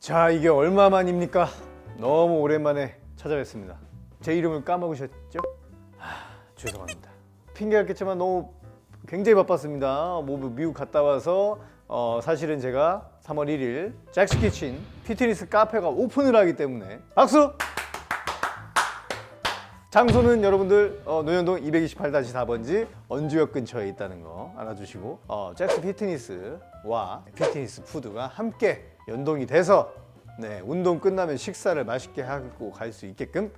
자, 이게 얼마만입니까? 너무 오랜만에 찾아뵙습니다. 제 이름을 까먹으셨죠? 아, 죄송합니다. 핑계였겠지만 너무 굉장히 바빴습니다. 뭐 미국 갔다 와서 어, 사실은 제가 3월 1일 잭스 키친 피트니스 카페가 오픈을 하기 때문에 박수! 장소는 여러분들 어, 노현동 228-4번지 언주역 근처에 있다는 거 알아주시고 어, 잭스 피트니스와 피트니스 푸드가 함께 연동이 돼서 네, 운동 끝나면 식사를 맛있게 하고 갈 수 있게끔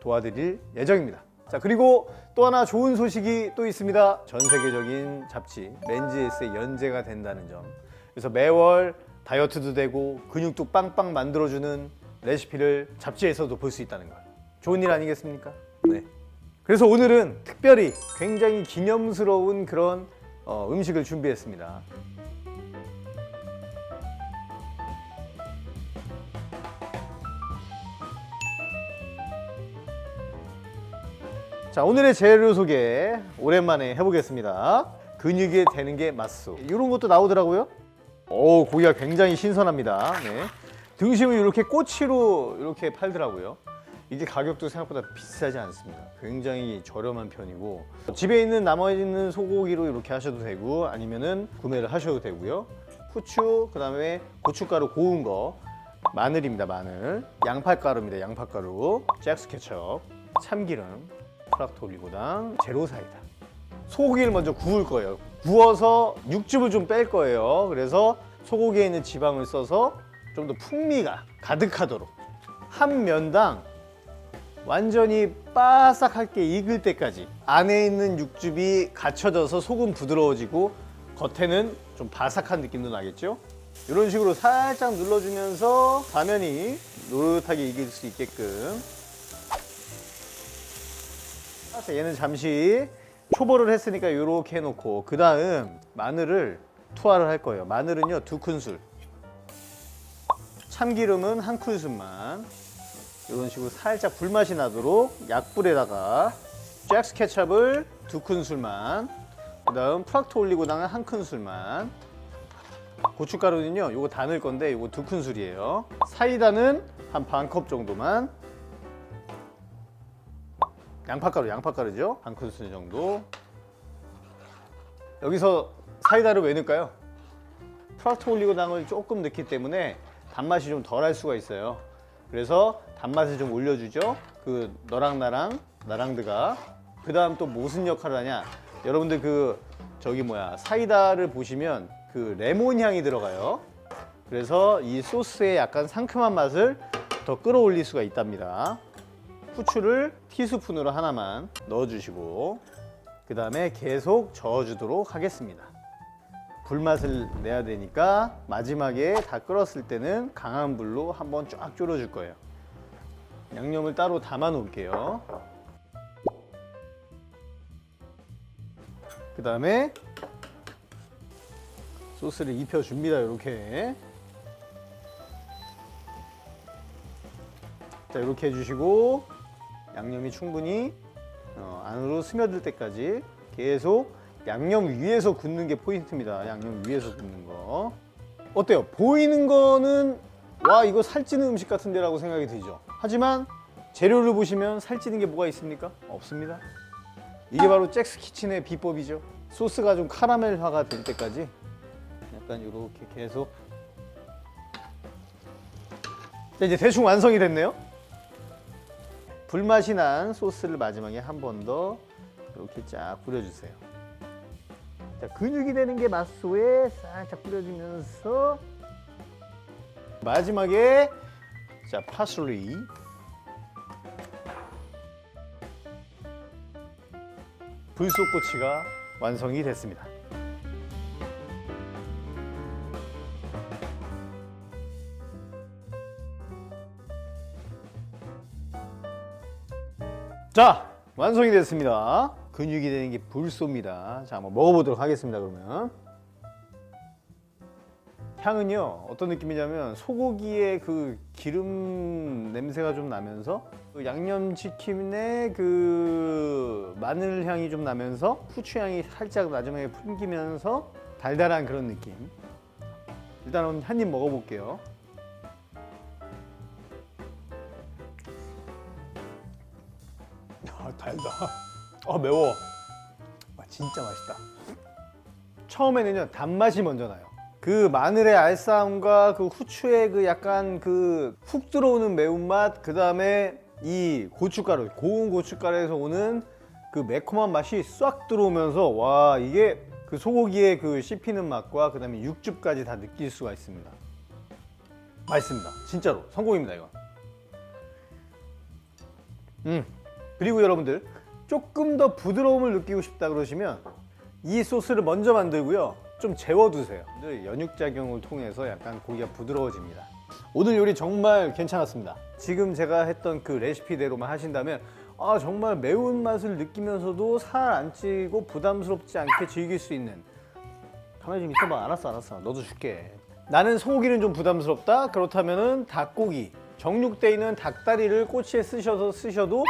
도와드릴 예정입니다. 자 그리고 또 하나 좋은 소식이 또 있습니다. 전 세계적인 잡지 맨지에스에 연재가 된다는 점. 그래서 매월 다이어트도 되고 근육도 빵빵 만들어주는 레시피를 잡지에서도 볼 수 있다는 걸. 좋은 일 아니겠습니까? 네. 그래서 오늘은 특별히 굉장히 기념스러운 그런 어, 음식을 준비했습니다. 자 오늘의 재료 소개 오랜만에 해보겠습니다. 근육이 되는 게 맛소. 이런 것도 나오더라고요. 오 고기가 굉장히 신선합니다. 네. 등심을 이렇게 꼬치로 이렇게 팔더라고요. 이게 가격도 생각보다 비싸지 않습니다. 굉장히 저렴한 편이고 집에 있는 남아 있는 소고기로 이렇게 하셔도 되고 아니면은 구매를 하셔도 되고요. 후추 그 다음에 고춧가루 고운 거 마늘입니다. 마늘 양파가루입니다. 양파가루 잭스 케첩 참기름 프락토 올리고당 제로 사이다. 소고기를 먼저 구울 거예요. 구워서 육즙을 좀 뺄 거예요. 그래서 소고기에 있는 지방을 써서 좀 더 풍미가 가득하도록 한 면당 완전히 바삭하게 익을 때까지 안에 있는 육즙이 갖춰져서 속은 부드러워지고 겉에는 좀 바삭한 느낌도 나겠죠? 이런 식으로 살짝 눌러주면서 사면이 노릇하게 익을 수 있게끔 자, 얘는 잠시 초벌을 했으니까 이렇게 해놓고 그 다음 마늘을 투하를 할 거예요. 마늘은요 두 큰술, 참기름은 한 큰술만. 이런 식으로 살짝 불맛이 나도록 약불에다가 잭스 케첩을 두 큰술만. 그 다음 프락토 올리고당은 한 큰술만. 고춧가루는요 요거 다 넣을 건데 요거 두 큰술이에요. 사이다는 한 반 컵 정도만 양파가루 양파가루죠 한 큰술 정도 여기서 사이다를 왜 넣을까요? 프락토 올리고당을 조금 넣기 때문에 단맛이 좀 덜 할 수가 있어요 그래서 단맛을 좀 올려주죠. 그 너랑 나랑 나랑드가 그 다음 또 무슨 역할을 하냐? 여러분들 그 저기 뭐야 사이다를 보시면 그 레몬 향이 들어가요. 그래서 이 소스의 약간 상큼한 맛을 더 끌어올릴 수가 있답니다. 후추를 티스푼으로 하나만 넣어주시고 그 다음에 계속 저어주도록 하겠습니다. 불맛을 내야 되니까 마지막에 다 끓었을 때는 강한 불로 한번 쫙 졸여줄 거예요. 양념을 따로 담아 놓을게요. 그 다음에 소스를 입혀 줍니다. 이렇게. 자, 이렇게 해주시고 양념이 충분히 어, 안으로 스며들 때까지 계속 양념 위에서 굽는 게 포인트입니다. 양념 위에서 굽는 거. 어때요? 보이는 거는 와 이거 살찌는 음식 같은데라고 생각이 들죠. 하지만 재료를 보시면 살찌는 게 뭐가 있습니까? 없습니다. 이게 바로 잭스 키친의 비법이죠. 소스가 좀 카라멜화가 될 때까지 약간 이렇게 계속 자, 이제 대충 완성이 됐네요. 불맛이 난 소스를 마지막에 한 번 더 이렇게 쫙 뿌려주세요. 자, 근육이 되는 게 맛소에 살짝 뿌려주면서 마지막에 자 파슬리 불속꼬치가 완성이 됐습니다. 자 완성이 됐습니다. 근육이 되는 게 불소입니다. 자 한번 먹어보도록 하겠습니다. 그러면 향은요 어떤 느낌이냐면 소고기의 그 기름 냄새가 좀 나면서 그 양념치킨의 그 마늘 향이 좀 나면서 후추 향이 살짝 마지막에 풍기면서 달달한 그런 느낌 일단 한입 먹어볼게요 달다. 아 매워. 아, 진짜 맛있다. 처음에는요 단맛이 먼저 나요. 그 마늘의 알싸함과 그 후추의 그 약간 그 훅 들어오는 매운맛, 그 다음에 이 고춧가루, 고운 고춧가루에서 오는 그 매콤한 맛이 싹 들어오면서 와 이게 그 소고기의 그 씹히는 맛과 그 다음에 육즙까지 다 느낄 수가 있습니다. 맛있습니다. 진짜로 성공입니다 이거. 음 그리고 여러분들 조금 더 부드러움을 느끼고 싶다 그러시면 이 소스를 먼저 만들고요. 좀 재워두세요. 연육작용을 통해서 약간 고기가 부드러워집니다. 오늘 요리 정말 괜찮았습니다. 지금 제가 했던 그 레시피대로만 하신다면 아 정말 매운맛을 느끼면서도 살 안 찌고 부담스럽지 않게 즐길 수 있는 가만히 좀 있어봐 알았어 알았어 너도 줄게 나는 소고기는 좀 부담스럽다 그렇다면은 닭고기 정육돼 있는 닭다리를 꼬치에 쓰셔서 쓰셔도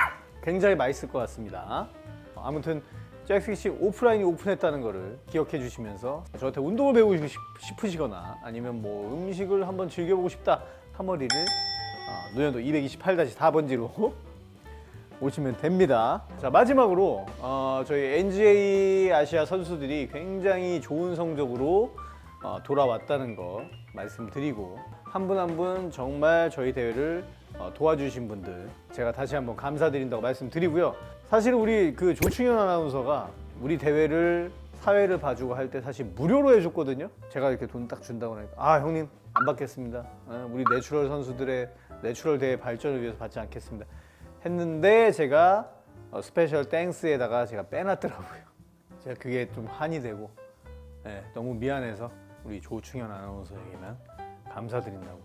굉장히 맛있을 것 같습니다 아무튼 잭스키씨 오프라인이 오픈했다는 거를 기억해 주시면서 저한테 운동을 배우고 싶- 싶으시거나 아니면 뭐 음식을 한번 즐겨보고 싶다 하머리를 어, 노년도 228-4번지로 오시면 됩니다. 자 마지막으로 어, 저희 NGA 아시아 선수들이 굉장히 좋은 성적으로 어, 돌아왔다는 거 말씀드리고 한 분 한 분 정말 저희 대회를 어, 도와주신 분들 제가 다시 한번 감사드린다고 말씀드리고요. 사실 우리 그 조충현 아나운서가 우리 대회를 사회를 봐주고 할 때 사실 무료로 해줬거든요. 제가 이렇게 돈 딱 준다고 하니까 아 형님 안 받겠습니다. 어, 우리 내추럴 선수들의 내추럴 대회 발전을 위해서 받지 않겠습니다. 했는데 제가 어, 스페셜 땡스에다가 제가 빼놨더라고요. 제가 그게 좀 한이 되고 예, 너무 미안해서 우리 조충현 아나운서에게만 감사드린다고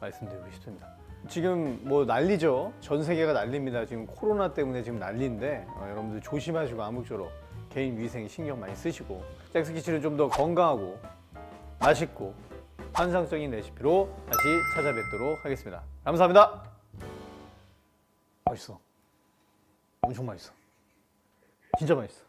말씀드리고 싶습니다. 지금 뭐 난리죠. 전 세계가 난립니다. 지금 코로나 때문에 지금 난리인데 어, 여러분들 조심하시고 아무쪼록 개인 위생 신경 많이 쓰시고 잭스키치를 좀더 건강하고 맛있고 환상적인 레시피로 다시 찾아뵙도록 하겠습니다. 감사합니다. 맛있어. 엄청 맛있어. 진짜 맛있어.